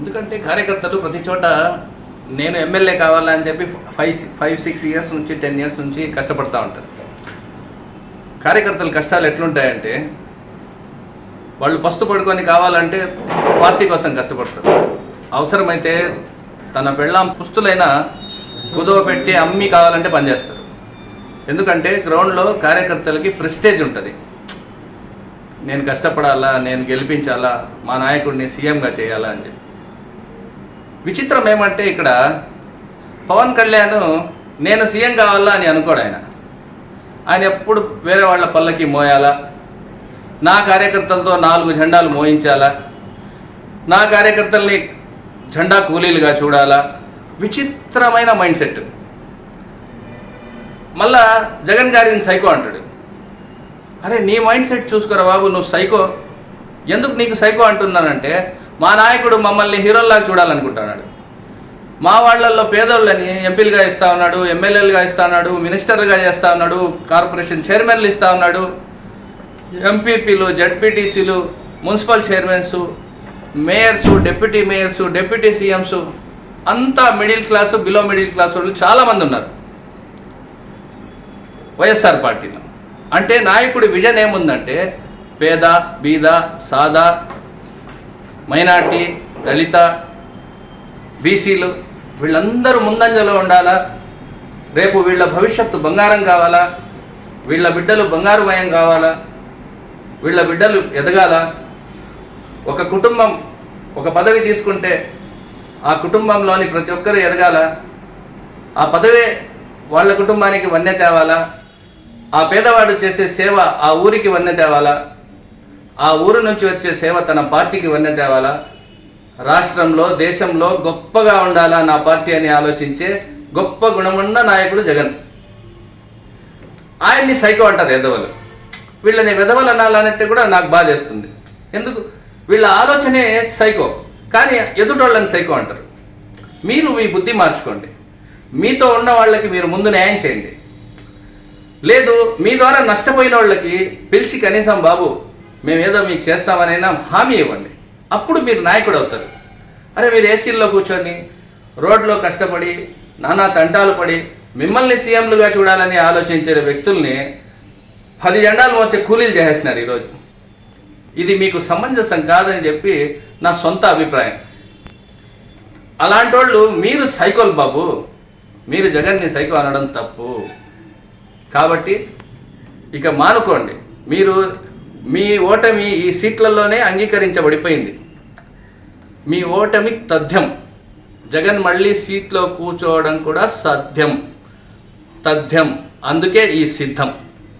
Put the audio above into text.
ఎందుకంటే కార్యకర్తలు ప్రతి చోట నేను ఎమ్మెల్యే కావాలని చెప్పి ఫైవ్ ఫైవ్ సిక్స్ ఇయర్స్ నుంచి టెన్ ఇయర్స్ నుంచి కష్టపడతా ఉంటారు. కార్యకర్తల కష్టాలు ఎట్లుంటాయంటే వాళ్ళు పస్తు పడుకొని కావాలంటే పార్టీ కోసం కష్టపడతారు. అవసరమైతే తన పెళ్ళాం పుస్తులైన కుదవ పెట్టి అమ్మి కావాలంటే పనిచేస్తారు ఎందుకంటే గ్రౌండ్లో కార్యకర్తలకి ప్రెస్టేజ్ ఉంటుంది. నేను కష్టపడాలా నేను గెలిపించాలా మా నాయకుడిని సీఎంగా చేయాలా అని చెప్పి. విచిత్రం ఏమంటే ఇక్కడ పవన్ కళ్యాణ్ నేను సీఎం కావాలా అని అనుకోడు ఆయన. ఆయన ఎప్పుడు వేరే వాళ్ళ పల్లకి మోయాలా? నా కార్యకర్తలతో నాలుగు జెండాలు మోయించాలా? నా కార్యకర్తల్ని జెండా కూలీలుగా చూడాలా? విచిత్రమైన మైండ్ సెట్. మళ్ళా జగన్ గారిని సైకో అంటాడు. అరే నీ మైండ్ సెట్ చూసుకోరా బాబు నువ్వు సైకో. ఎందుకు నీకు సైకో అంటున్నానంటే మా నాయకుడు మమ్మల్ని హీరోల్లాగా చూడాలనుకుంటున్నాడు. మా వాళ్ళల్లో పేదోళ్ళని ఎంపీలుగా ఇస్తా ఉన్నాడు ఎమ్మెల్యేలుగా ఇస్తా ఉన్నాడు మినిస్టర్గా చేస్తా ఉన్నాడు కార్పొరేషన్ చైర్మన్లు ఇస్తా ఉన్నాడు ఎంపీపీలు జడ్పీటీసీలు municipal chairmans mayors deputy mayors deputy CMs అంతా middle class below middle class వాళ్ళు చాలామంది ఉన్నారు. వైఎస్ఆర్ పార్టీలో. అంటే నాయకుడి విజన్ ఏముందంటే పేద బీద సాదా మైనార్టీ దళిత బీసీలు వీళ్ళందరూ ముందంజలో ఉండాలా? రేపు వీళ్ళ భవిష్యత్తు బంగారం కావాలా? వీళ్ళ బిడ్డలు బంగారుమయం కావాలా? వీళ్ళ బిడ్డలు ఎదగాల? ఒక కుటుంబం ఒక పదవి తీసుకుంటే ఆ కుటుంబంలోని ప్రతి ఒక్కరు ఎదగాల? ఆ పదవే వాళ్ళ కుటుంబానికి వన్నె తేవాలా? ఆ పేదవాడు చేసే సేవ ఆ ఊరికి వన్నె తేవాలా? ఆ ఊరు నుంచి వచ్చే సేవ తన పార్టీకి వెన్న తేవాలా? రాష్ట్రంలో దేశంలో గొప్పగా ఉండాలా నా పార్టీ అని ఆలోచించే గొప్ప గుణమున్న నాయకుడు జగన్. ఆయన్ని సైకో అంటారు ఎదవలు. వీళ్ళని విధవలు అనాలన్నట్టు కూడా నాకు బాధేస్తుంది ఎందుకు? వీళ్ళ ఆలోచనే సైకో. కానీ ఎదుటోళ్ళని సైకో అంటారు. మీరు మీ బుద్ధి మార్చుకోండి. మీతో ఉన్న వాళ్ళకి మీరు ముందు న్యాయం చేయండి. లేదు మీ ద్వారా నష్టపోయిన వాళ్ళకి పిలిచి కనీసం బాబు మేము ఏదో మీకు చేస్తామనైనా హామీ ఇవ్వండి. అప్పుడు మీరు నాయకుడు అవుతారు. అరే మీరు ఏసీల్లో కూర్చొని రోడ్లో కష్టపడి నానా తంటాలు పడి మిమ్మల్ని సీఎంలుగా చూడాలని ఆలోచించే వ్యక్తుల్ని పది జెండాలు మోసే కూలీలు చేసేస్తున్నారు ఈరోజు. ఇది మీకు సమంజసం కాదని చెప్పి నా సొంత అభిప్రాయం. అలాంటి వాళ్ళు మీరు సైకోల్ బాబు. మీరు జగన్ని సైకో అనడం తప్పు. కాబట్టి ఇక మానుకోండి. మీరు మీ ఓటమి ఈ సీట్లలోనే అంగీకరించబడిపోయింది. మీ ఓటమి తథ్యం. జగన్ మళ్ళీ సీట్లో కూర్చోవడం కూడా సాధ్యం తథ్యం. అందుకే ఈ సిద్ధం.